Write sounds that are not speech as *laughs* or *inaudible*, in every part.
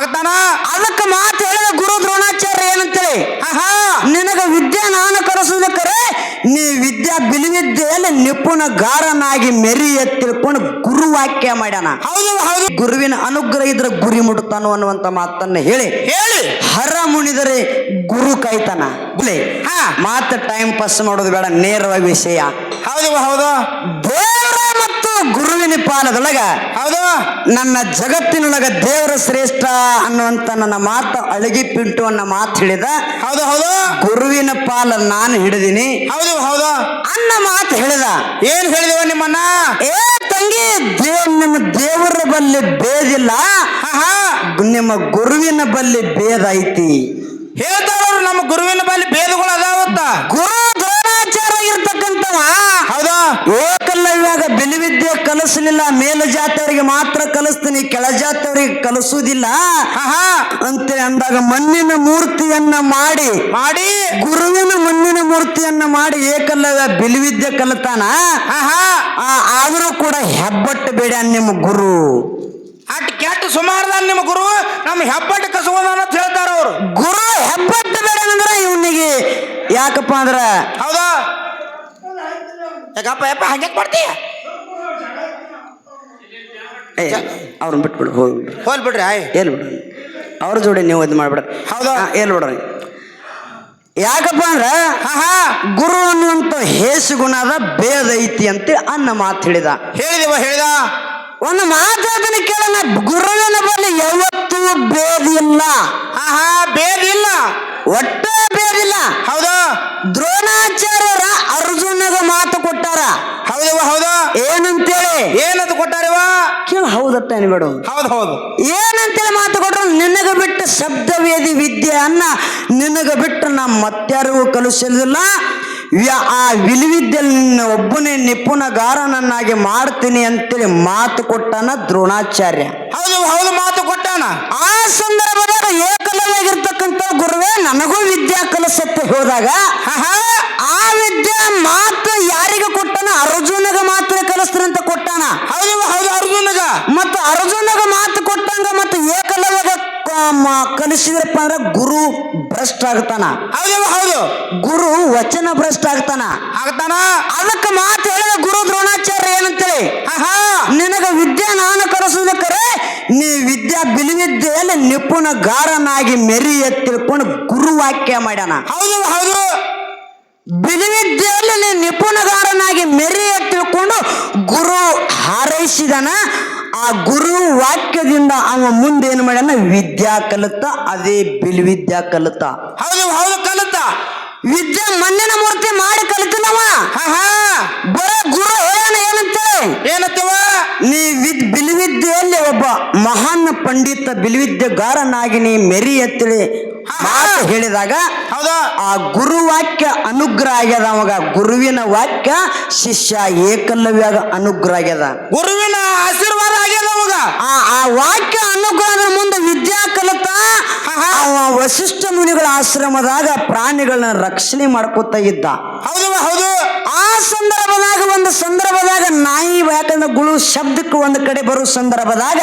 ಆಗ್ತಾನ ಅದಕ್ಕೆ ಮಾತು ಹೇಳಿದ ಗುರು ದ್ರೋಣಾಚಾರ್ಯ ಏನಂತೇಳಿ? ಆಹಾ ನಿನಗ ವಿದ್ಯೆ ನಾನು ಕಲಿಸುವುದಕ್ಕರೆ ನೀ ವಿದ್ಯಾ ಬಿಲಿವಿದ್ಯೆಯಲ್ಲಿ ನಿಪುಣಗಾರನಾಗಿ ಮೆರಿ ಎತ್ತಿಳ್ಕೊಂಡು ಗುರು ವಾಕ್ಯ ಮಾಡ್ಯಾನ. ಹೌದು ಹೌದು. ಗುರುವಿನ ಅನುಗ್ರಹ ಇದ್ರೆ ಗುರಿ ಮುಡುತ್ತಾನು ಅನ್ನುವಂತ ಮಾತನ್ನ ಹೇಳಿ. ಹೇಳಿ. ಹರ ಮುಣಿದರೆ ಗುರು ಕಾಯ್ತಾನ. ಹಾ. ಮಾತ ಟೈಮ್ ಪಾಸ್ ಮಾಡೋದು ಬೇಡ ನೇರವಾಗಿ ವಿಷಯ. ಹೌದು ಹೌದು. ಪಾಲದೊಳಗ ಹೌದು. ನನ್ನ ಜಗತ್ತಿನೊಳಗ ದೇವರ ಶ್ರೇಷ್ಠ ಅನ್ನುವಂತ ನನ್ನ ಮಾತು ಅಳಗಿ ಪಿಂಟು ಅನ್ನ ಮಾತು ಹೇಳಿದ ಹೌದು ಹೌದು. ಗುರುವಿನ ಪಾಲ ನಾನು ಹಿಡಿದೀನಿ. ಹೌದು ಹೌದು. ಅನ್ನ ಮಾತು ಹೇಳಿದ. ಏನ್ ಹೇಳಿದವ ನಿಮ್ಮನ್ನ ಏ ತಂಗಿ ದೇವ್ ನಿಮ್ಮ ದೇವರ ಬಲ್ಲಿ ಬೇದಿಲ್ಲ. ನಿಮ್ಮ ಗುರುವಿನ ಬಲ್ಲಿ ಬೇದ ಐತಿ ಹೇಳ್ತಾರ ನಮ್ಮ ಗುರುವಿನ ಬಲ್ಲಿ ಭೇದಗಳು ಅದಾವತ್ತ. ಗುರು ದ್ರೋಣಾಚಾರ ಇರ್ತಕ್ಕಂಥವ ಇವಾಗ ಬಿಲಿವಿದ್ಯೆ ಕಲಿಸಲಿಲ್ಲ ಮೇಲ ಜಾತಿಯವರಿಗೆ ಮಾತ್ರ ಕಲಿಸ್ತೀನಿ ಕೆಳ ಜಾತಿಯವರಿಗೆ ಕಲಿಸುವುದಿಲ್ಲ ಅಂತೇಳಿ ಅಂದಾಗ ಮಣ್ಣಿನ ಮೂರ್ತಿಯನ್ನ ಮಾಡಿ ಮಾಡಿ. ಗುರುವಿನ ಮಣ್ಣಿನ ಮೂರ್ತಿಯನ್ನ ಮಾಡಿ ಏಕಲ್ಲವ್ಯ ಬಿಲಿವಿದ್ಯೆ ಕಲಿತಾನ? ಆದರೂ ಕೂಡ ಹೆಬ್ಬಟ್ಟು ಬೇಡ ನಿಮ್ಮ ಗುರು. ಅಟ್ ಕೆಟ್ಟ ಸುಮಾರದ ನಿಮ್ಮ ಗುರು ನಮ್ಮ ಹೆಬ್ಬಟ್ಟು ಕಸಗೋದಾನ ಅಂತ ಹೇಳ್ತಾರ ಅವ್ರು. ಗುರು ಹೆಬ್ಬಟ್ಟು ಬೇಡ ಅಂದ್ರೆ ಇವನಿಗೆ ಯಾಕಪ್ಪ ಅಂದ್ರ ಯಾಕಪ್ಪ ಯಪ್ಪ ಹಾಗೆ ಕೊಡ್ತೀಯ ಏ ಅವ್ರನ್ನ ಬಿಟ್ಬಿಡು ಹೋಗ್ಬಿಡ್ರಿ ಹೋಲ್ ಬಿಡ್ರಿ ಆಯ್. ಏಲ್ ಬಿಡ್ರಿ ಅವ್ರ ಜೋಡಿ ನೀವು ಇದು ಮಾಡ್ಬಿಡ್ರಿ ಹೌದಾ? ಏನು ಬಿಡ್ರಿ? ಯಾಕಪ್ಪ ಅಂದ್ರೆ ಆಹಾ ಗುರು ಅನ್ನುವಂಥ ಹೇಸು ಗುಣ ಅದ ಭೇದ ಐತಿ ಅಂತ ಅನ್ನ ಮಾತು ಹೇಳಿದ. ಹೇಳಿದವ ಹೇಳಿದ. ಒಂದು ಮಾತಾದನ ಕೇಳೋಣ. ಗುರುವಿನ ಬಳಿ ಯಾವತ್ತೂ ಭೇದಿಲ್ಲ. ಆಹಾ ಬೇದಿಲ್ಲ ಒಟ್ಟ ಬೇರಿಲ್ಲ ಹೌದಾ? ದ್ರೋಣಾಚಾರ್ಯರ ಅರ್ಜುನಗ ಮಾತು ಕೊಟ್ಟಾರ. ಹೌದವ ಹೌದಾ? ಏನಂತೇಳಿ? ಏನದು ಕೊಟ್ಟಾರವ ಕೇಳ ಹೌದತ್ತ ಅನ್ಬೇಡು. ಹೌದು ಹೌದು. ಏನಂತೇಳಿ ಮಾತು ಕೊಟ್ರು? ನಿನಗ ಬಿಟ್ಟು ಶಬ್ದವೇದಿ ವಿದ್ಯೆ ಅನ್ನ ನಿನಗ ಬಿಟ್ಟು ನಮ್ಮ ಮತ್ತಾರಿಗೂ ಕಲಿಸಲಿಲ್ಲ ಆ ವಿಲ್ವಿದ್ಯೆಯಲ್ಲಿ ನಿನ್ನ ಒಬ್ಬನೇ ನಿಪುಣಗಾರನನ್ನಾಗಿ ಮಾಡ್ತೀನಿ ಅಂತೇಳಿ ಮಾತು ಕೊಟ್ಟಾನ ದ್ರೋಣಾಚಾರ್ಯ. ಹೌದು ಹೌದು ಮಾತು ಕೊಟ್ಟಾನ. ಆ ಸಂದರ್ಭದಾಗ ಏಕಲವಾಗಿರ್ತಕ್ಕಂಥ ಗುರುವೇ ನನಗೂ ವಿದ್ಯಾ ಕಲಿಸತ್ತೆ ಹೋದಾಗ ಆ ವಿದ್ಯೆ ಮಾತು ಯಾರಿಗೆ ಕೊಟ್ಟಾನ? ಅರ್ಜುನಗ ಮಾತ್ರ ಕಲಿಸ್ತೀನಿ ಅಂತ ಕೊಟ್ಟಾನ. ಹೌದು ಹೌದು ಅರ್ಜುನಗ. ಮತ್ತು ಅರ್ಜುನಗ ಮಾತು ಕೊಟ್ಟಂಗ ಮತ್ತು ಏಕಲವ್ಯಗ ಕಲಿಸಿದ್ರಪ್ಪ ಅಂದ್ರೆ ಗುರು ಭ್ರಷ್ಟ ಆಗ್ತಾನ. ಹೌದವ ಹೌದು. ಗುರು ವಚನ ಭ್ರಷ್ಟ ಆಗ್ತಾನ. ಆಗ್ತಾನ? ಅದಕ್ಕೆ ಮಾತು ಹೇಳಿದ ಗುರು ದ್ರೋಣಾಚಾರ್ಯ ಏನಂತೇಳಿ? ಆಹಾ. ನಿನಗ ವಿದ್ಯೆ ನಾನು ಕಲಿಸೋದಕ್ಕರೆ ನೀ ವಿದ್ಯಾ ಬಿಲಿವಿದ್ಯೆಯಲ್ಲಿ ನಿಪುಣಗಾರನಾಗಿ ಮೆರಿ ಎತ್ತಿಳ್ಕೊಂಡು ಗುರು ವಾಕ್ಯ ಮಾಡ್ಯಾನ. ಹೌದು ಹೌದು. ಬಿಲಿವಿದ್ಯೆಯಲ್ಲಿ ನೀ ನಿಪುಣಗಾರನಾಗಿ ಮೆರಿ ಎತ್ತಿಳ್ಕೊಂಡು ಗುರು ಹಾರೈಸಿದನ. ಆ ಗುರು ವಾಕ್ಯದಿಂದ ಅವ ಮುಂದೆ ಏನು ಮಾಡ್ಯಾನ? ವಿದ್ಯಾ ಕಲಿತ ಅದೇ ಬಿಲ್ವಿದ್ಯಾ ಕಲಿತ. ಹೌದು ಹೌದು ಕಲಿತ. ವಿದ್ಯೆ ಮಣ್ಣಿನ ಮೂರ್ತಿ ಮಾಡಿ ಕಲಿತಿಲ್ಲವ ಆಹಾ ಬರ ಗುರು ಏನಂತೆ? ಏನತ್ತವ ನೀ ವಿದ್ ಬಿಲ್ವಿದ್ಯೆಯಲ್ಲಿ ಒಬ್ಬ ಮಹಾನ್ ಪಂಡಿತ ಬಿಲ್ವಿದ್ಯೆಗಾರನಾಗಿ ನೀ ಮೆರಿ ಎತ್ತಳಿ ಮಾತು ಹೇಳಿದಾಗ ಹೌದಾ. ಆ ಗುರು ವಾಕ್ಯ ಅನುಗ್ರಹ ಆಗ್ಯದ ಅವಾಗ. ಗುರುವಿನ ವಾಕ್ಯ ಶಿಷ್ಯ ಏಕಲವ್ಯಾಗ ಅನುಗ್ರಹ ಆಗ್ಯದ. ಗುರುವಿನ ಆಶೀರ್ವಾದ ಆ ಆ ವಾಕ್ಯ ಅನುಗ್ರಹದ ಮುಂದೆ ವಿದ್ಯಾ ಕಲಿತ ವಶಿಷ್ಠ ಮುನಿಗಳ ಆಶ್ರಮದಾಗ ಪ್ರಾಣಿಗಳನ್ನ ರಕ್ಷಣೆ ಮಾಡ್ಕೋತ ಇದ್ದ. ಹೌದು ಹೌದು. ಆ ಸಂದರ್ಭದಾಗ ಒಂದು ಸಂದರ್ಭದಾಗ ನಾಯಿ ಯಾಕಂದ್ರೆ ಗುಳು ಶಬ್ದಕ್ಕೆ ಒಂದು ಕಡೆ ಬರೋ ಸಂದರ್ಭದಾಗ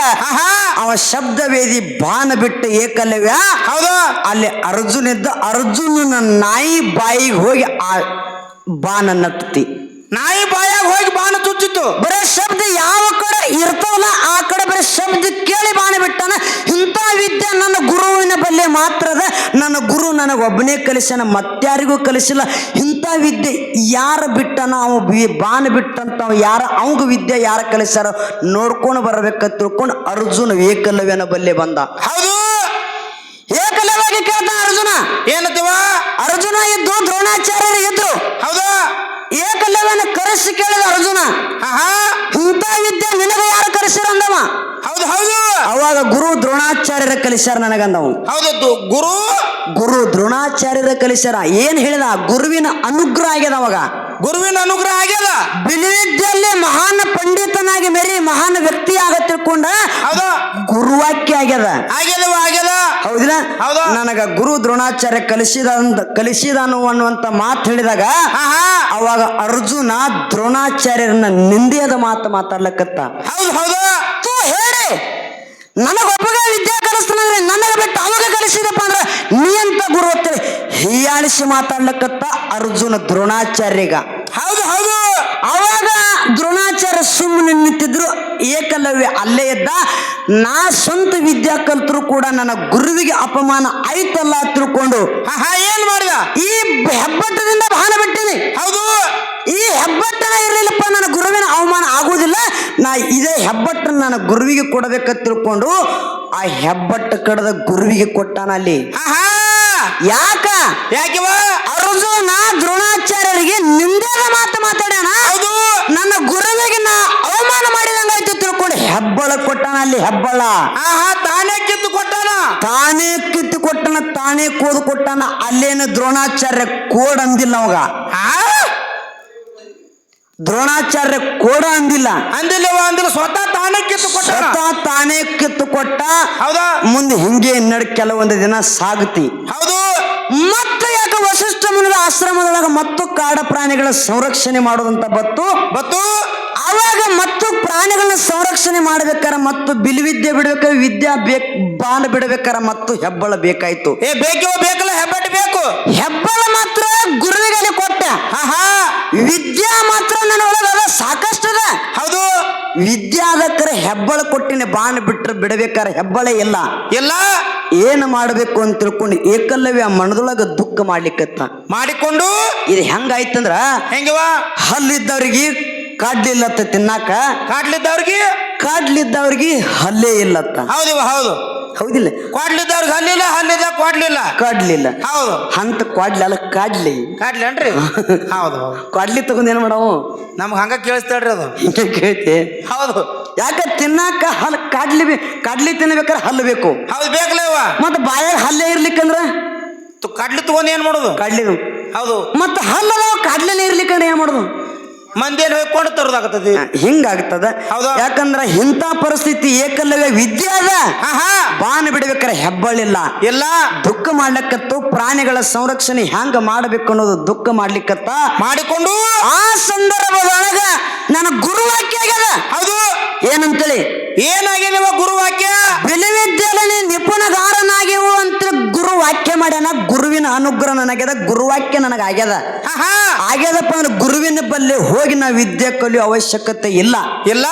ಅವ ಶಬ್ದ ವೇದಿ ಬಾನ ಬಿಟ್ಟು ಏಕಲವ್ಯ. ಹೌದು. ಅಲ್ಲಿ ಅರ್ಜುನ ಇದ್ದ ಅರ್ಜುನನ ನಾಯಿ ಬಾಯಿಗೆ ಹೋಗಿ ಆ ಬಾನ ನತ್ತತಿ ನಾಯಿ ಬಾಯಾಗ ಹೋಗಿ ಬಾಣ ತುತ್ತಿತ್ತು. ಬರೇ ಶಬ್ದ ಯಾವ ಕಡೆ ಇರ್ತಾವಲ್ಲ ಬರೀ ಶಬ್ದ ಕೇಳಿ ಬಾಣ ಬಿಟ್ಟಾನ. ಇಂಥ ವಿದ್ಯೆ ನನ್ನ ಗುರುವಿನ ಬಲ್ಲೆ ಮಾತ್ರದ ನನ್ನ ಗುರು ನನಗೆ ಒಬ್ಬನೇ ಕಲಿಸ್ಯಾನ ಮತ್ಯಾರಿಗೂ ಕಲಿಸಿಲ್ಲ. ಇಂಥ ವಿದ್ಯೆ ಯಾರ ಬಿಟ್ಟನ ಅವ ಬಾಣ ಬಿಟ್ಟಂತ ಯಾರ ಅವಂಗ ವಿದ್ಯೆ ಯಾರ ಕಲಿಸಾರ ನೋಡ್ಕೊಂಡು ಬರಬೇಕಂತ ತಿಳ್ಕೊಂಡು ಅರ್ಜುನ ಏಕಲವ್ಯನ ಬಲ್ಲೆ ಬಂದ. ಹೌದು. ಏಕಲವ್ಯಗೆ ಕೇಳ್ತಾನ ಅರ್ಜುನ? ಏನತ್ತೀವ ಅರ್ಜುನ ಇದ್ದು ದ್ರೋಣಾಚಾರ್ಯರು ಇದ್ರು ಹೌದು. ಏಕಲವ್ಯನ ಕರೆಸಿ ಕೇಳಿದ ಅರ್ಜುನ. ಆಹಾ ಇಂಥ ವಿದ್ಯೆ ನಿನಗೆ ಯಾರು ಕರೆಸಿರ ಅಂದವ ಹೌದು ಹೌದು ಅವಾಗ ಗುರು ದ್ರೋಣಾಚಾರ್ಯರ ಕಲಿಸ್ಯಾರ ನನಗಂದವು. ಹೌದು ದು- ಗುರು ಗುರು ದ್ರೋಣಾಚಾರ್ಯರ ಕಲಿಸ್ಯಾರ. ಏನ್ ಹೇಳಿದ? ಗುರುವಿನ ಅನುಗ್ರಹ ಆಗ್ಯದ ಅವಾಗ. ಗುರುವಿನ ಅನುಗ್ರಹ ಆಗ್ಯದ? ಬಿಲಿವಿದ್ಯೆಯಲ್ಲಿ ಮಹಾನ್ ಪಂಡಿತನಾಗಿ ಮೇರಿ ಮಹಾನ್ ವ್ಯಕ್ತಿ ಆಗ ತಿಳ್ಕೊಂಡ ಗುರುವಾಕ್ಯ ಆಗ್ಯದ. ಆಗ್ಯದವ ಆಗ್ಯದ. ಹೌದಿಲ್ಲ? ಹೌದು. ನನಗ ಗುರು ದ್ರೋಣಾಚಾರ್ಯ ಕಲಿಸಿದ ಕಲಿಸಿದ ಕಲಿಸಿದನು ಅನ್ನುವಂತ ಮಾತು ಹೇಳಿದಾಗ ಅವಾಗ ಅರ್ಜುನ ದ್ರೋಣಾಚಾರ್ಯರನ್ನ ನಿಂದೆಯದ ಮಾತು ಮಾತಾಡ್ಲಕತ್ತ. ಹೌದು ಹೌದು. ನನಗೊಬ್ಬಗ ವಿದ್ಯಾ ಕಲಿಸ್ತಾನಂದ್ರೆ ನನಗ ಬಿಟ್ಟು ಅವಾಗ ಕಲಿಸಿದಪ್ಪ ಅಂದ್ರೆ ನೀ ಅಂತ ಗುರು ಹೋಗ್ತೇನೆ ಹೀಯಾಳಿಸಿ ಮಾತಾಡ್ಲಕ್ಕತ್ತ ಅರ್ಜುನ ದ್ರೋಣಾಚಾರ್ಯಗ. ಹೌದು ಹೌದು. ಅವಾಗ ದ್ರೋಣಾಚಾರ್ಯ ಸುಮ್ಮನೆ ನಿಂತಿದ್ರು ಏಕಲವ್ಯ ಅಲ್ಲೇ ಇದ್ದ. ನಾ ಸ್ವಂತ ವಿದ್ಯಾ ಕಲ್ತರು ಕೂಡ ನನ್ನ ಗುರುವಿಗೆ ಅಪಮಾನ ಆಯ್ತಲ್ಲ ತಿಳ್ಕೊಂಡು ಏನ್ ಮಾಡಿದ? ಈ ಹೆಬ್ಬಟ್ಟದಿಂದ ಬಹಳ ಬಿಟ್ಟಿನಿ. ಹೌದು. ಈ ಹೆಬ್ಬಟ್ಟನ ಇರಲಿಲ್ಲಪ್ಪ ನನ್ನ ಗುರುವಿನ ಅವಮಾನ ಆಗುವುದಿಲ್ಲ. ನಾ ಇದೇ ಹೆಬ್ಬಟ್ಟನ್ನು ನನ್ನ ಗುರುವಿಗೆ ಕೊಡಬೇಕಂತ ತಿಳ್ಕೊಂಡು ಆ ಹೆಬ್ಬಟ್ಟ ಕಡದ ಗುರುವಿಗೆ ಕೊಟ್ಟಾನ ಅಲ್ಲಿ. ಯಾಕ? ಯಾಕಿವ ಅರ್ಜುನ ದ್ರೋಣಾಚಾರ್ಯರಿಗೆ ನಿಂದೇದ ಮಾತು ಮಾತಾಡ್ಯಾನ? ಹೌದು. ನನ್ನ ಗುರುವಿಗೆ ನಾ ಅವಮಾನ ಮಾಡಿದಂಗಾಯ್ತು ತಿಳ್ಕೊಂಡು ಹೆಬ್ಬಳ ಕೊಟ್ಟಾನ ಅಲ್ಲಿ ಹೆಬ್ಬಳ. ಆಹಾ ತಾನೇ ಕಿತ್ತು ಕೊಟ್ಟಾನ? ತಾನೇ ಕಿತ್ತು ಕೊಟ್ಟನ ತಾನೇ ಕೋದು ಕೊಟ್ಟಾನ ಅಲ್ಲೇನು ದ್ರೋಣಾಚಾರ್ಯ ಕೋಡ್ ಅಂದಿಲ್ಲ ಅವಾಗ. ದ್ರೋಣಾಚಾರ್ಯ ಕೋಡ ಅಂದಿಲ್ಲ. ಅಂದಿಲ್ಲವ ಅಂದ್ರೆ ಸ್ವತಃ ತಾನೇ ಕಿತ್ತು ಕೊಟ್ಟ ಸ್ವತಃ ತಾನೇ ಕಿತ್ತು ಕೊಟ್ಟ ಹೌದಾ? ಮುಂದೆ ಹಿಂಗೆ ನಡ್ ಕೆಲವೊಂದು ದಿನ ಸಾಗುತ್ತಿ. ಹೌದು. ಮತ್ತೆ ಯಾಕೆ ವಸಿಷ್ಠ ಮುನಿಗಳ ಆಶ್ರಮದೊಳಗ ಮತ್ತು ಕಾಡ ಪ್ರಾಣಿಗಳ ಸಂರಕ್ಷಣೆ ಮಾಡೋದಂತ ಬತ್ತು? ಬತ್ತು? ಅವಾಗ ಮತ್ತು ಪ್ರಾಣಿಗಳನ್ನ ಸಂರಕ್ಷಣೆ ಮಾಡ್ಬೇಕಾರ ಮತ್ತು ಬಿಲ್ವಿದ್ಯೆ ಬಿಡ್ಬೇಕಾದ್ರೆ ವಿದ್ಯಾ ಬೇಕ್ ಬಾಣ ಬಿಡಬೇಕಾರ ಮತ್ತು ಹೆಬ್ಬಳ ಬೇಕಾಯ್ತು. ಏ ಬೇಕೋ ಬೇಕಲ್ಲ ಹೆಬ್ಬಟ್ಟು ಬೇಕು ಹೆಬ್ಬಳ ಮಾತ್ರ ಗುರುವಿಗೆ ಕೊಟ್ಟ. ಹಾ ಹಾ ವಿದ್ಯಾ ಮಾತ್ರ ನನ್ನ ಒಳಗದ ಸಾಕಷ್ಟು ಅದ. ಹೌದು ವಿದ್ಯಾದಕ್ಕರ ಹೆಬ್ಬಳ ಕೊಟ್ಟಿನ ಬಾಣ ಬಿಟ್ಟರೆ ಬಿಡಬೇಕಾದ್ರೆ ಹೆಬ್ಬಳ ಇಲ್ಲ. ಇಲ್ಲ. ಏನು ಮಾಡಬೇಕು ಅಂತ ತಿಳ್ಕೊಂಡು ಏಕಲ್ಲವ್ಯ ಮನದೊಳಗ ದುಃಖ ಮಾಡ್ಲಿಕ್ಕತ್ತ. ಮಾಡಿಕೊಂಡು ಇದು ಹೆಂಗಾಯ್ತಂದ್ರ ಹೆಂಗವ ಹಲ್ಲಿದ್ದವ್ರಿಗೆ ಕಾಡ್ಲಿಲ್ಲತ್ತ ತಿನ್ನಾಕ. ಕಾಡ್ಲಿದ್ದವ್ರಿಗೆ? ಕಾಡ್ಲಿದ್ದವ್ರಿಗೆ ಹಲ್ಲೇ ಇಲ್ಲತ್ತ. ಹೌದು ಹೌದು. ಹೌದಿಲ್ಲ. ಕ್ವಾಡ್ಲಿದ್ದವ್ರಿಗೆ ಹಲ್ಲಿಲ್ಲ ಹಲ್ಲಿದ್ದ ಕ್ವಾಡ್ಲಿಲ್ಲ. ಕಾಡ್ಲಿಲ್ಲ ಹೌದು. ಅಂತ ಕ್ವಾಡ್ಲಿ ಅಲ್ಲ ಕಾಡ್ಲಿ ಕಾಡ್ಲೇನ್ರಿ ಹೌದು ಹೌದು. ಕ್ವಾಡ್ಲಿ ತಗೊಂಡ್ ಏನ್ ಮಾಡವು? ನಮ್ಗೆ ಹಂಗ ಕೇಳಿಸ್ತಾಳ್ರಿ ಅದು. ಹಿಂಗೆ ಕೇಳ್ತಿ. ಹೌದು. ಯಾಕ ತಿನ್ನಾಕ ಹಲ್ ಕಾಡ್ಲಿ ಬೇ- ಕಾಡ್ಲಿ ತಿನ್ಬೇಕಾರೆ ಹಲ್ಲು ಬೇಕು. ಹೌದು ಬೇಕಲೇವ ಮತ್ತೆ ಬಾಯಾಗ ಹಲ್ಲೇ ಇರ್ಲಿಕ್ಕಂದ್ರ? ಕಡ್ಲಿ ತಗೊಂಡ್ ಏನ್ ಮಾಡೋದು? ಕಾಡ್ಲಿ ಹೌದು. ಮತ್ತೆ ಹಲ್ಲದ ಕಾಡ್ಲಿನೇ ಇರ್ಲಿಕ್ಕಂದ್ರೆ ಏನ್ ಮಾಡೋದು? ಮಂದಿಯಲ್ಲಿ ಹೋಗ್ಕೊಂಡು ತರೋದಾಗತ್ತದೆ. ಹಿಂಗಾಗ್ತದ. ಹೌದಾ? ಯಾಕಂದ್ರ ಇಂಥ ಪರಿಸ್ಥಿತಿ ಏಕಲ್ಲವೇ ವಿದ್ಯೆ ಅದ. ಬಾನ್ ಬಿಡ್ಬೇಕಾರೆ ಹೆಬ್ಬಳಿಲ್ಲ ಇಲ್ಲ. ದುಃಖ ಮಾಡ್ಲಿಕ್ಕತ್ತು ಪ್ರಾಣಿಗಳ ಸಂರಕ್ಷಣೆ ಹ್ಯಾಂಗ ಮಾಡ್ಬೇಕು ಅನ್ನೋದು ದುಃಖ ಮಾಡ್ಲಿಕ್ಕತ್ತ. ಮಾಡಿಕೊಂಡು ಆ ಸಂದರ್ಭದೊಳಗ ನನ್ನ ಗುರುವಾಕ್ಯ ಆಗ್ಯದ. ಹೌದು. ಏನಂತೇಳಿ? ಏನಾಗಿದವ ಗುರುವಾಕ್ಯ? ಬಿಲಿವಿದ್ಯೆಯಲ್ಲಿ ನಿಪುಣಗಾರನಾಗಿವು ಅಂತ ಗುರುವಾಕ್ಯ ಮಾಡ್ಯಾನ. ಗುರುವಿನ ಅನುಗ್ರಹ ನನಗ್ಯದ ಗುರುವಾಕ್ಯ ನನಗಾಗ್ಯದ. ಆಗ್ಯದ ಹಾ. ಆಗ್ಯದಪ್ಪ ಅಂದ್ರೆ ಗುರುವಿನ ಬಲ್ಲಿ ಹೋಗಿ ನಾವು ವಿದ್ಯೆ ಕಲಿಯೋ ಅವಶ್ಯಕತೆ ಇಲ್ಲ. ಇಲ್ಲ?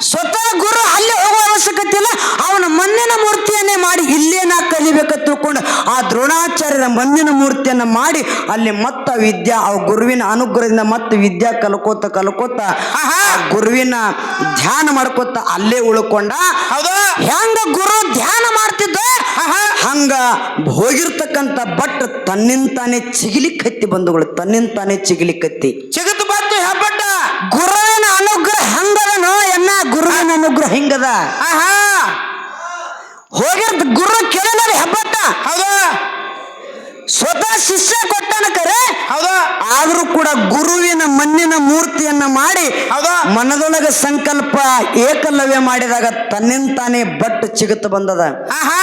ಸ್ವತಃ ಗುರು ಅಲ್ಲಿ ಹೋಗುವ ಅವಶ್ಯಕತೆ ಇಲ್ಲ. ಅವನ ಮಣ್ಣಿನ ಮೂರ್ತಿಯನ್ನೇ ಮಾಡಿ ಇಲ್ಲೇ ನಾ ಕಲಿಬೇಕು ತಿಳ್ಕೊಂಡು ಆ ದ್ರೋಣಾಚಾರ್ಯರ ಮಣ್ಣಿನ ಮೂರ್ತಿಯನ್ನ ಮಾಡಿ ಅಲ್ಲಿ ಮತ್ತ ವಿದ್ಯಾ ಆ ಗುರುವಿನ ಅನುಗ್ರಹದಿಂದ ಮತ್ತೆ ವಿದ್ಯಾ ಕಲ್ಕೋತ ಕಲ್ಕೋತ ಗುರುವಿನ ಧ್ಯಾನ ಮಾಡ್ಕೋತ ಅಲ್ಲೇ ಉಳ್ಕೊಂಡ. ಹೌದು. ಹೆಂಗ ಗುರು ಧ್ಯಾನ ಮಾಡ್ತಿದ್ದ. ಹಂಗ ಹೋಗಿರ್ತಕ್ಕಂಥ ಬಟ್ ತನ್ನಿಂತಾನೆ ಚಿಗಿಲಿಕ್ಕತ್ತಿ ಬಂಧುಗಳು ತನ್ನಿಂತಾನೆ ಚಿಗಿಲಿಕ್ಕತ್ತಿ ಚಿಗತ್ ಬಂತು ಹೆಬ್ಬಟ್ಟ. ಗುರುವಿನ ಅನುಗ್ರಹ ಹಂಗದನೋ ಎನ್ನ ಗುರುವಿನ ಅನುಗ್ರಹ ಹಿಂಗದ? ಆಹಾ! ಹೋಗಿರ್ದ ಗುರು ಕೇಳಲ್ಲ ಹೆಬ್ಬಟ್ಟ ಹೌದಾ. ಸ್ವತಃ ಶಿಷ್ಯ ಕೊಟ್ಟನ ಕರೆ. ಹೌದಾ. ಆದರೂ ಕೂಡ ಗುರುವಿನ ಮಣ್ಣಿನ ಮೂರ್ತಿಯನ್ನ ಮಾಡಿ ಹೌದಾ? ಮನದೊಳಗ ಸಂಕಲ್ಪ ಏಕಲವ್ಯ ಮಾಡಿದಾಗ ತನ್ನಿಂತಾನೇ ಬಟ್ ಚಿಗುತ್ತ ಬಂದದ. ಆಹಾ!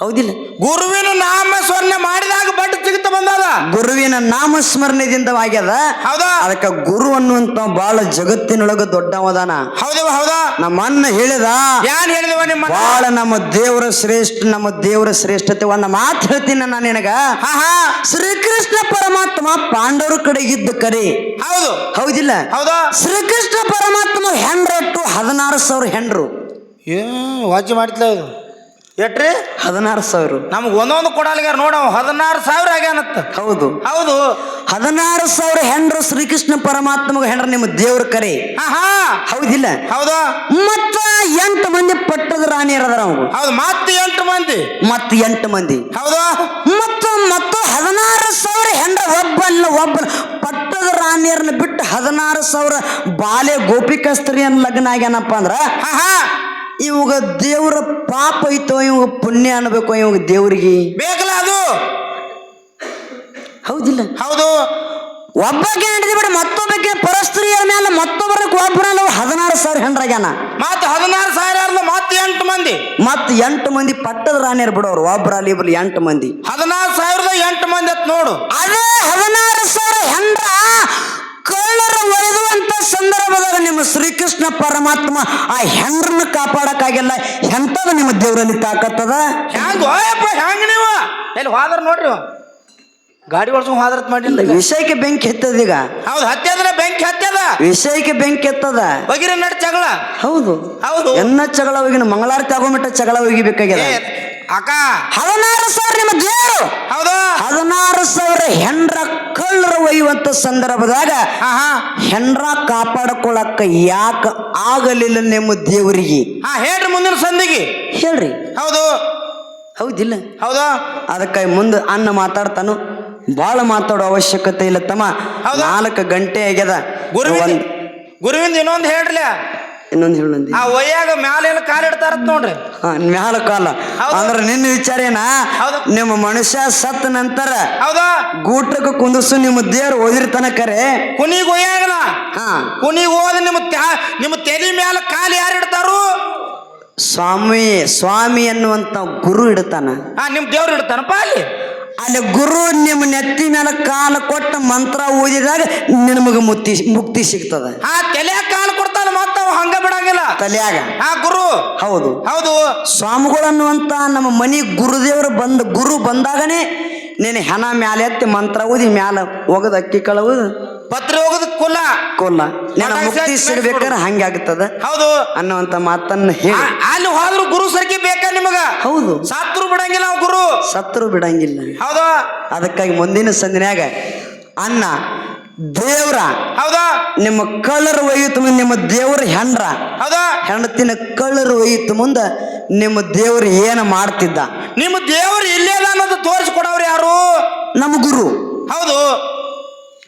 ಹೌದಿಲ್ಲ. ಗುರುವಿನ ನಾಮ ಸ್ವರ್ಣ ಮಾಡಿದಾಗ ಬಟ್ ಸಿಗುತ್ತ ಬಂದದ? ಗುರುವಿನ ನಾಮಸ್ಮರಣೆದಿಂದ ಆಗ್ಯದ. ಹೌದಾ? ಅದಕ್ಕೆ ಗುರು ಅನ್ನುವಂತ ಬಹಳ ಜಗತ್ತಿನೊಳಗ ದೊಡ್ಡವದಾನ. ಹೌದು ಹೌದಾ? ನಮ್ಮ ಅನ್ನ ಹೇಳಿದ ಯಾನ್ ಹೇಳಿದವ ನಿಮ್ಮ ಬಹಳ ನಮ್ಮ ದೇವರ ಶ್ರೇಷ್ಠ ನಮ್ಮ ದೇವರ ಶ್ರೇಷ್ಠತೆ ಒಂದ ಮಾತು ಹೇಳ್ತೀನಿ ನಾನು ನಿನಗ. ಶ್ರೀಕೃಷ್ಣ ಪರಮಾತ್ಮ ಪಾಂಡವರ ಕಡೆ ಇದ್ದ ಕರೆ. ಹೌದು. ಹೌದಿಲ್ಲ? ಹೌದಾ? ಶ್ರೀಕೃಷ್ಣ ಪರಮಾತ್ಮ ಹೆಂಡ್ರಟ್ಟು ಹದಿನಾರು ಸಾವಿರ ಹೆಂಡ್ರು. ಏ ವಾಜ್ಯ ಮಾಡ್ತಿಲ್ಲ ಇದು. ಎಟ್ರಿ? ಹದಿನಾರು ಸಾವಿರ. ನಮ್ಗೆ ಒಂದೊಂದು ಕೊಡಲ್ಗ್ಯಾರ ನೋಡ ಹದಿನಾರು ಸಾವಿರ ಆಗ್ಯಾನತ್ತ ಹೌದು. ಹೌದು. ಹದಿನಾರು ಸಾವಿರ ಹೆಂಡ್ರು ಶ್ರೀಕೃಷ್ಣ ಪರಮಾತ್ಮಗ ಹೆಂಡ್ರ ನಿಮ್ಮ ದೇವ್ರ ಕರೆ. ಹಾ ಹಾ ಹೌದಿಲ್ಲ? ಹೌದು. ಮತ್ತ ಎಂಟು ಮಂದಿ ಪಟ್ಟದ ರಾಣಿ ಇರದ್ರ ಅವ್ರು? ಹೌದು ಮತ್ತೆ ಎಂಟು ಮಂದಿ. ಮತ್ತ ಎಂಟು ಮಂದಿ. ಹೌದು. ಮತ್ತು ಮತ್ತು ಹದಿನಾರು ಸಾವಿರ ಹೆಂಡ್ರ ಒಬ್ಬಲ್ಲ ಒಬ್ಬ ಪಟ್ಟದ ರಾಣಿಯರನ್ನ ಬಿಟ್ಟು ಹದಿನಾರು ಸಾವಿರ ಬಾಲೆ ಗೋಪಿಕಸ್ತ್ರೀಯನ್ ಲಗ್ನ ಆಗ್ಯಾನಪ್ಪ ಅಂದ್ರ ಆಹಾ. ಹಾ ಇವಾಗ ದೇವ್ರ ಪಾಪ ಐತೋ ಇವಾಗ ಪುಣ್ಯ ಅನ್ಬೇಕು ಇವಾಗ ದೇವ್ರಿಗೆ? ಬೇಕಲ್ಲ ಅದು? ಹೌದಿಲ್ಲ. ಹೌದು. ಒಬ್ಬಕ್ಕೆ ಹಿಡಿದು ಬಿಡ ಮತ್ತೊಬ್ಬಕ್ಕೆ ಪರಸ್ತ್ರೀಯರ ಮೇಲೆ ಮತ್ತೊಬ್ಬರ ಒಬ್ಬರಲ್ಲ ಹದಿನಾರು ಸಾವಿರ ಹೆಂಡ್ರಾಗ್ಯಾನ ಮತ್ತೆ ಹದಿನಾರು ಸಾವಿರ ಮತ್ತೆ ಎಂಟು ಮಂದಿ. ಮತ್ತೆ ಎಂಟು ಮಂದಿ ಪಟ್ಟದ ರಾಣಿಯರ್ ಬಿಡೋರು ಒಬ್ಬರಲ್ಲಿ ಎಂಟು ಮಂದಿ. ಹದಿನಾರು ಸಾವಿರದ ಎಂಟು ಮಂದಿ ಅತ್ ನೋಡು. ಅದೇ ಹದಿನಾರು ಸಾವಿರ ಹೆಂಡ್ರ ಸಂದರ್ಭದಾಗ ನಿಮ್ಮ ಶ್ರೀಕೃಷ್ಣ ಪರಮಾತ್ಮ ಆ ಹೆಂಗ್ರನ್ನ ಕಾಪಾಡಕ್ಕಾಗಿಲ್ಲ ಎಂಥದ ನಿಮ್ಮ ದೇವರಲ್ಲಿ ತಾಕತ್ತದ? ಹ್ಯಾಂಗ ಓಯಪ್ಪ ಹ್ಯಾಂಗ ನೀವು? ಎಲ್ಲಿ ಹೋದ್ರ ನೋಡ್ರಿ ಗಾಡಿ ಒಳಸು ಹಾದ್ರತ್ ಮಾಡಿಲ್ಲ ವಿಷಯಕ್ಕೆ ಬೆಂಕಿ ಎತ್ತದೀಗ ಹೌದು ಹತ್ಯದ್ರ ಬೆಂಕಿ ಹತ್ಯದ. ವಿಷಯಕ್ಕೆ ಬೆಂಕಿ ಎತ್ತದ ಬಗಿರ ನಡ್ ಚಗಳ ಹೌದು. ಹೌದು. ಎನ್ನ ಚಗಳ ಹೋಗಿ ಮಂಗಳಾರತಿ ಆಗೋಮಿಟ್ಟ ಚಗಳ ಹೋಗಿಬೇಕಾಗಿದೆ ಏ, ಅಕ್ಕ? ಹದಿನಾರು ಸಾವಿರ ನಿಮ್ಮ ದೇವರು ಹೌದು. ಹದಿನಾರು ಸಾವಿರ ಹೆಂಡ್ರ ಕಳ್ಳರ ಒಯ್ಯುವಂತ ಸಂದರ್ಭದಾಗ ಹೆಂಡ್ರ ಕಾಪಾಡ್ಕೊಳಕ್ಕ ಯಾಕ ಆಗಲಿಲ್ಲ ನಿಮ್ಮ ದೇವರಿಗೆ? ಹಾ ಹೇಳ್ರಿ ಮುಂದಿನ ಸಂದಿಗೆ. ಹೇಳ್ರಿ. ಹೌದು. ಹೌದಿಲ್ಲ. ಹೌದು. ಅದಕ್ಕೆ ಮುಂದೆ ಅನ್ನ ಮಾತಾಡ್ತಾನು. ಭಾಳ ಮಾತಾಡೋ ಅವಶ್ಯಕತೆ ಇಲ್ಲ ತಮ್ಮ? ನಾಲ್ಕು ಗಂಟೆ ಆಗ್ಯದ. ಗುರುವಿಂದ ಗುರುವಿಂದ ಇನ್ನೊಂದು ಹೇಳ್ರಿ ಇನ್ನೊಂದು ಹೇಳಿ ಆ ಒಯ್ಯಾಗ ಮ್ಯಾಲೇನು ಕಾಲ್ ಇಡ್ತಾರ ನೋಡ್ರಿ. ಮ್ಯಾಲ ಕಾಲ. ಅಂದ್ರೆ ನಿನ್ನ ವಿಚಾರ ಏನ. ನಿಮ್ಮ ಮನುಷ್ಯ ಸತ್ತ ನಂತರ ಹೌದಾ. ಗೂಟಕ್ಕೆ ಕುಂದಿಸು ನಿಮ್ಮ ದೇವ್ರ ಓದಿರ್ತಾನ ಕರೆ. ಕುನಿಗ್ ಒಯ್ಯಾಗನ ಹಾ. ಕುನಿಗ್ ಹೋದ ನಿಮ್ಮ ನಿಮ್ಮ ತಲೆ ಮ್ಯಾಲ ಕಾಲ್ ಯಾರು ಇಡ್ತಾರು? ಸ್ವಾಮಿ ಸ್ವಾಮಿ ಅನ್ನುವಂತ ಗುರು ಇಡ್ತಾನ. ಹಾ ನಿಮ್ ದೇವ್ರು ಇಡ್ತಾನಪ್ಪ ಅಲ್ಲಿ. ಅಲ್ಲಿ ಗುರು ನಿಮ್ಮ ನೆತ್ತಿ ಮೇಲೆ ಕಾಲ ಕೊಟ್ಟ ಮಂತ್ರ ಓದಿದಾಗ ನಿಮಗೆ ಮುಕ್ತಿ ಮುಕ್ತಿ ಸಿಗ್ತದ. ಆ ತಲೆ ಕಾಲು ಕೊಡ್ತಾನ ಮತ್ತ ಅವ ಹಂಗ ಬಿಡಂಗಿಲ್ಲ ತಲೆಯಾಗ. ಆ ಗುರು. ಹೌದು. ಹೌದು. ಸ್ವಾಮಿಗಳು ಅನ್ನುವಂತ ನಮ್ಮ ಮನಿ ಗುರುದೇವರು ಬಂದ ಗುರು ಬಂದಾಗನೇ ನೀನು ಹೆಣ ಮ್ಯಾಲೆ ಎತ್ತಿ ಮಂತ್ರ ಓದಿ ಮ್ಯಾಲ ಹೋಗದ ಅಕ್ಕಿ ಕಳವುದು ಪತ್ರ ಹೋಗದ ಕೊಲ್ಲ. ಕೊಲ್ಲ. ಮಠ ಮುಕ್ತಿ ಸಿಗ್ಬೇಕಾದ್ರೆ ಹಂಗೆ ಆಗ್ತದ. ಹೌದು. ಅನ್ನುವಂತ ಮಾತನ್ನ ಹೇಳಿ. ಅಲ್ಲಿ ಹೋದ್ರು ಗುರು ಸರ್ಕಿ ಬೇಕಾ ನಿಮಗ? ಹೌದು. ಸತ್ರು ಬಿಡಂಗಿಲ್ಲ ಗುರು. ಸತ್ರು ಬಿಡಂಗಿಲ್ಲ. ಹೌದು. ಅದಕ್ಕಾಗಿ ಮುಂದಿನ ಸಂದಿನ್ಯಾಗ ಅನ್ನ ದೇವ್ರ. ಹೌದಾ? ನಿಮ್ಮ ಕಳ್ಳರ ಒಯ್ಯುತ್ತ ಮುಂದೆ ನಿಮ್ಮ ದೇವ್ರ ಹೆಂಡ್ರ ಹೌದಾ? ಹೆಂಡತಿನ ಕಳ್ಳರು ಒಯ್ಯುತ್ತ ಮುಂದೆ ನಿಮ್ಮ ದೇವ್ರು ಏನು ಮಾಡ್ತಿದ್ದ? ನಿಮ್ಮ ದೇವ್ರು ಇಲ್ಲೇ ಅನ್ನೋದು ತೋರಿಸ್ಕೊಡವ್ರು ಯಾರು? ನಮ್ಮ ಗುರು. ಹೌದು.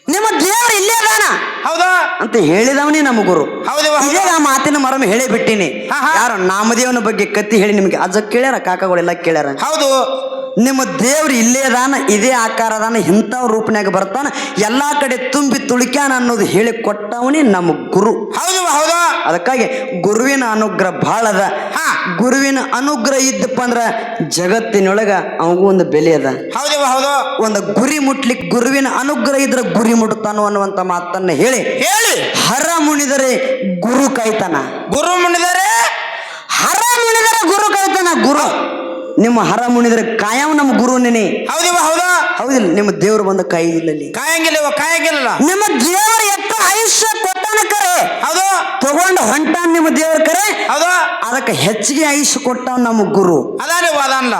ನಿಮ್ಮ ದೇವ್ರು ಇಲ್ಲೇ ಅದಾನ? ಹೌದಾ? ಅಂತ ಹೇಳಿದವನೇ ನಮ್ಮ ಗುರು. ಹೌದು ಇದೇ ಆ ಮಾತಿನ ಮರಮ ಹೇಳೇ ಬಿಟ್ಟಿನಿ. ಯಾರು ನಾಮದೇವನ ಬಗ್ಗೆ ಕತ್ತಿ ಹೇಳಿ ನಿಮಗೆ ಅಜ್ಜ ಕೇಳ್ಯಾರ ಕಾಕಗಳೆಲ್ಲ ಕೇಳ್ಯಾರ? ಹೌದು. ನಿಮ್ಮ ದೇವ್ರು ಇಲ್ಲೇ ಅದಾನ ಇದೇ ಆಕಾರ ಅದಾನ ಇಂಥ ರೂಪನ್ಯಾಗ ಬರ್ತಾನ ಎಲ್ಲಾ ಕಡೆ ತುಂಬಿ ತುಳಿಕ್ಯಾನ ಅನ್ನೋದು ಹೇಳಿ ಕೊಟ್ಟವನೇ ನಮ್ಮ ಗುರು. ಹೌದು ಹೌದು ಅದಕ್ಕಾಗಿ ಗುರುವಿನ ಅನುಗ್ರಹ ಭಾಳ ಅದ. ಹಾ. ಗುರುವಿನ ಅನುಗ್ರಹ ಇದ್ದಪ್ಪ ಅಂದ್ರ ಜಗತ್ತಿನೊಳಗ ಅವಗೂ ಒಂದು ಬೆಲೆ ಅದ. ಹೌದು ಹೌದು ಒಂದು ಗುರಿ ಮುಟ್ಲಿಕ್ಕೆ ಗುರುವಿನ ಅನುಗ್ರಹ ಇದ್ರೆ ಗುರಿ ಮುಟ್ತಾನೋ ಅನ್ನುವಂತ ಮಾತನ್ನ ಹೇಳಿ. ಹೇಳಿ. ಹರ ಮುಣಿದರೆ ಗುರು ಕಾಯ್ತಾನ. ಗುರು ಮುಣಿದರೆ ಹರ ಮುಣಿದರೆ ಗುರು ಕಾಯ್ತಾನ ಗುರು. ನಿಮ್ಮ ಹರ ಮುಣಿದ್ರೆ ಕಾಯಂ ನಮ್ಮ ಗುರು ನೆನೆ ಹೌದಿವ ಹೌದಾ? ಹೌದಿಲ್ಲ ನಿಮ್ಮ ದೇವ್ರು ಬಂದ ಕಾಯಿಲ್ಲ ಕಾಯಂಗಿಲ್ಲ ಕಾಯಂಗಿಲ್ಲ ನಿಮ್ಮ ದೇವರು ಎತ್ತ ಆಯುಷ್ಯ ಕೊಟ್ಟಾನ ಕರೆ. ಹೌದು. ತಗೊಂಡು ಹೊಂಟಾನ ನಿಮ್ಮ ದೇವರ ಕರೆ. ಹೌದು. ಅದಕ್ಕೆ ಹೆಚ್ಚಿಗೆ ಆಯುಷ್ಯ ಕೊಟ್ಟ ನಮ್ಮ ಗುರು. ಅದಾನೆ ಅದಾನಲ್ಲ?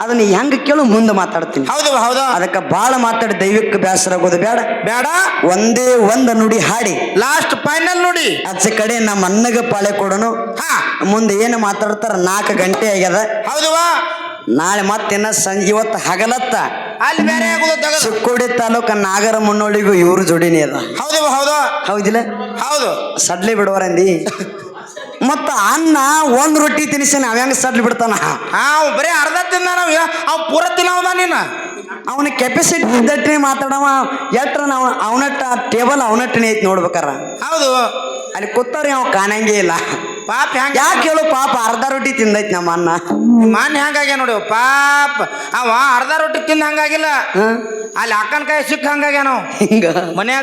ಅದನ್ನ ಹೆಂಗ ಕೇಳು ಮುಂದೆ ಮಾತಾಡ್ತೀನಿ. ಹೌದು ಹೌದು. ಅದಕ್ಕೆ ಬಾಳ ಮಾತಾಡಿ ದೈವಿಕ ಬೇಸರ ಆಗೋದು ಬೇಡ. ಬೇಡ. ಒಂದೇ ಒಂದು ನುಡಿ ಹಾಡಿ. ಲಾಸ್ಟ್ ಫೈನಲ್ ನೋಡಿ. ಆಚೆ ಕಡೆ ನಮ್ಮ ಅನ್ನಗ ಪಾಳೆ ಕೊಡೋನು. ಹಾ. ಮುಂದೆ ಏನು ಮಾತಾಡ್ತಾರ ನಾಲ್ಕು ಗಂಟೆ ಆಗ್ಯದ. ಹೌದು ನಾಳೆ ಮತ್ತಿನ್ನ ಸಂಜೆ ಇವತ್ತು ಹಗಲತ್ತ. ಅಲ್ಲಿ ಬೇರೆ ಆಗೋದು ತಾಲೂಕ ನಾಗರ ಮುನ್ನೋಳಿಗೂ ಇವರು ಜೋಡಿನೇ ಅದ. ಹೌದು ಹೌದು. ಹೌದಿಲ್ಲ? ಹೌದು. ಸಡ್ಲಿ ಬಿಡುವರಂದಿ? *laughs* ಮತ್ತ ಅನ್ನ ಒಂದ್ ರೊಟ್ಟಿ ತಿನ್ಸಿನ ಅವ ಹೆಂಗ ಸಡ್ಲಿ ಬಿಡ್ತಾನ? ಹಾ ಅವ್ ಬರೀ ಅರ್ಧ ತಿಂದ ನಾವು ಅವ್ ಪೂರ ತಿನ್ನೋದ ನೀನು? ಅವನ ಕೆಪಾಸಿಟಿ ಇದ್ದಟ್ಟೆ ಮಾತಾಡವ. ಎಟ್ರ ನಾವು ಅವನಟ್ಟ ಟೇಬಲ್ ಅವನಟ್ಟನೆ ಐತಿ ನೋಡ್ಬೇಕಾರ. ಹೌದು. ಅಲ್ಲಿ ಕೂತವ್ರಿ ಅವ್ ಕಾಣಂಗೇ ಇಲ್ಲ. ಪಾಪ ಹ್ಯಾಂಗ ಯಾಕೆ ಹೇಳು ಪಾಪ ಅರ್ಧ ರೊಟ್ಟಿ ತಿಂದೈತಿ ನಮ್ಮ ಅನ್ನ. ಮಾನ್ ಹೆಂಗಾಗ್ಯ ನೋಡಿ ಪಾಪ. ಅವ ಅರ್ಧ ರೊಟ್ಟಿ ತಿಂದ ಹಂಗಾಗಿಲ್ಲ? ಅಲ್ಲಿ ಅಕ್ಕನ ಕೈ ಸಿಕ್ಕ ಹಂಗಾಗ್ಯ ನಾವು. ಹಿಂಗ. ಮನ್ಯಾಗ